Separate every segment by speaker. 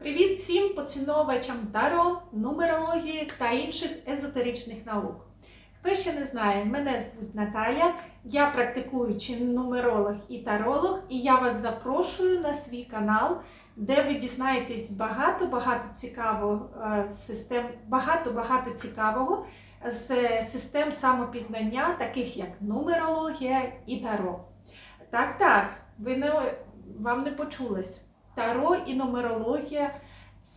Speaker 1: Привіт всім поціновувачам таро, нумерології та інших езотеричних наук. Хто ще не знає, мене звуть Наталя, я практикуючий нумеролог і таролог, і я вас запрошую на свій канал, де ви дізнаєтесь багато-багато цікавого е, систем, багато-багато цікавого з систем самопізнання, таких як нумерологія і таро. Так, так, ви не, вам не почулось. Таро і нумерологія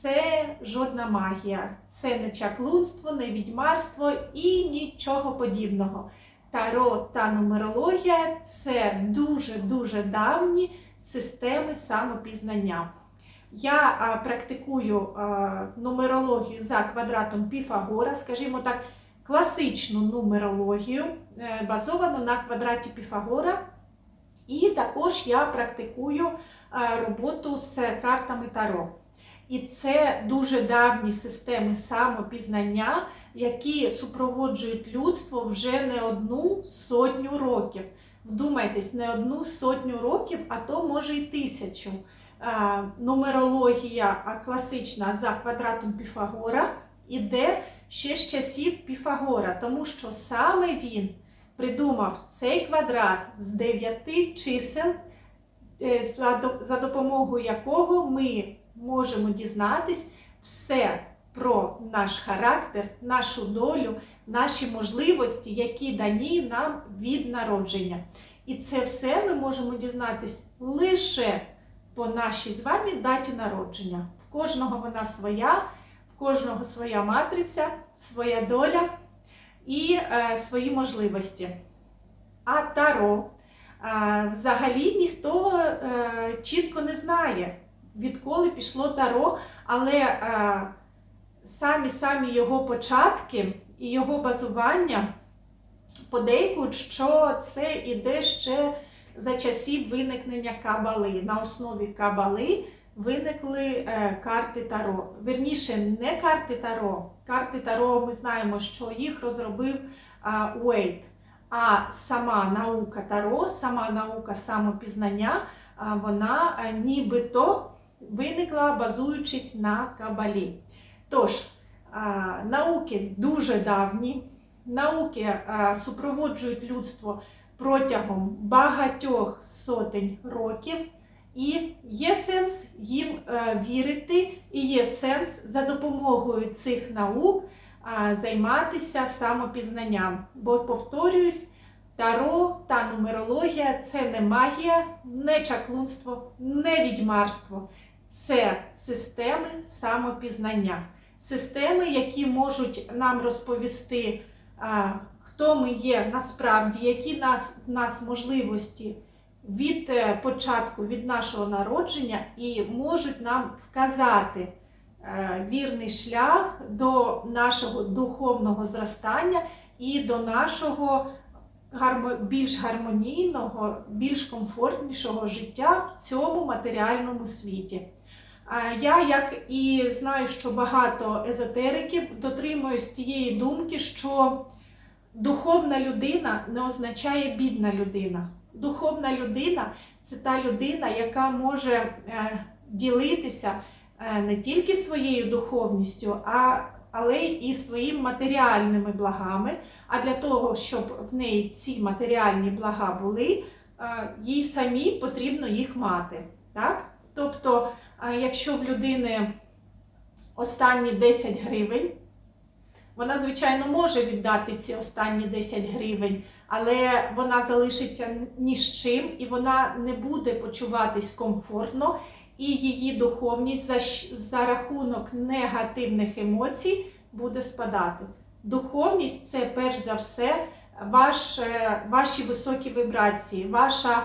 Speaker 1: це жодна магія, це не чаклунство, не відьмарство і нічого подібного. Таро та нумерологія це дуже-дуже давні системи самопізнання. Я а, практикую а, нумерологію за квадратом Піфагора, скажімо так, класичну нумерологію, е, базовану на квадраті Піфагора. І також я практикую роботу з картами Таро. І це дуже давні системи самопізнання, які супроводжують людство вже не одну сотню років. Вдумайтесь, не одну сотню років, а то може й тисячу. Е, Нумерологія класична за квадратом Піфагора іде ще з часів Піфагора, тому що саме він придумав цей квадрат з дев'яти чисел, е, за допомогою якого ми можемо дізнатись все про наш характер, нашу долю, наші можливості, які дані нам від народження. І це все ми можемо дізнатись лише по нашій з вами даті народження. В кожного вона своя, в кожного своя матриця, своя доля і е, свої можливості. А таро е, взагалі ніхто е, чітко не знає, відколи пішло таро, але е, самі самі його початки і його базування подейкують, що це іде ще за часів виникнення кабали. На основі кабали виникли е, карти Таро. Вірніше, не карти Таро. Карти Таро ми знаємо, що їх розробив Уейт. А сама наука Таро, сама наука самопізнання, вона а, нібито виникла базуючись на кабалі. Тож, науки дуже давні, науки супроводжують людство протягом багатьох сотень років. І є сенс їм е, вірити, і є сенс за допомогою цих наук займатися самопізнанням. Бо, повторююсь, таро та нумерологія це не магія, не чаклунство, не відьмарство. Це системи самопізнання. Системи, які можуть нам розповісти, хто ми є насправді, які нас, нас можливості від е, початку, від нашого народження, і можуть нам вказати вірний шлях до нашого духовного зростання і до нашого більш гармонійного, більш комфортнішого життя в цьому матеріальному світі. Я, як і знаю, що багато езотериків дотримуюсь тієї думки, що духовна людина не означає бідна людина. Духовна людина це та людина, яка може е, ділитися е, не тільки своєю духовністю, а, але і своїми матеріальними благами. А для того, щоб в неї ці матеріальні блага були, е, їй самі потрібно їх мати. Так? Тобто, е, якщо в людини останні 10 гривень, вона, звичайно, може віддати ці останні 10 гривень, але вона залишиться ні з чим, і вона не буде почуватись комфортно, і її духовність за, за рахунок негативних емоцій буде спадати. Духовність це перш за все ваш, е, ваші високі вібрації, ваша,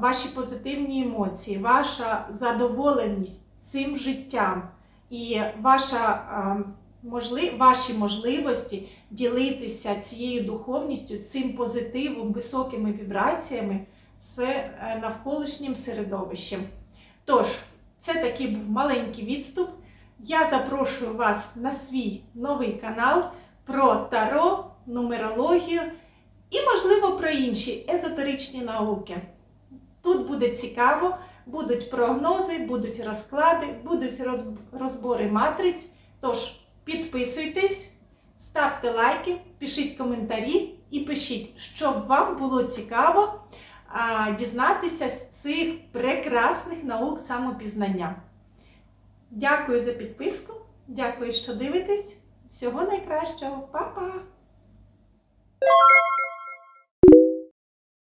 Speaker 1: ваші позитивні емоції, ваша задоволеність цим життям і ваша, а, можли, ваші можливості ділитися цією духовністю, цим позитивом, високими вібраціями з е, навколишнім середовищем. Тож, це такий був маленький відступ. Я запрошую вас на свій новий канал про таро, нумерологію і, можливо, про інші езотеричні науки. Тут буде цікаво, Будуть прогнози, будуть розклади, будуть розбори матриць. Тож підписуйтесь, ставте лайки, пишіть коментарі і пишіть, що вам було цікаво дізнатися з цих прекрасних наук самопізнання. Дякую за підписку, дякую, що дивитесь. Всього найкращого, Па-па!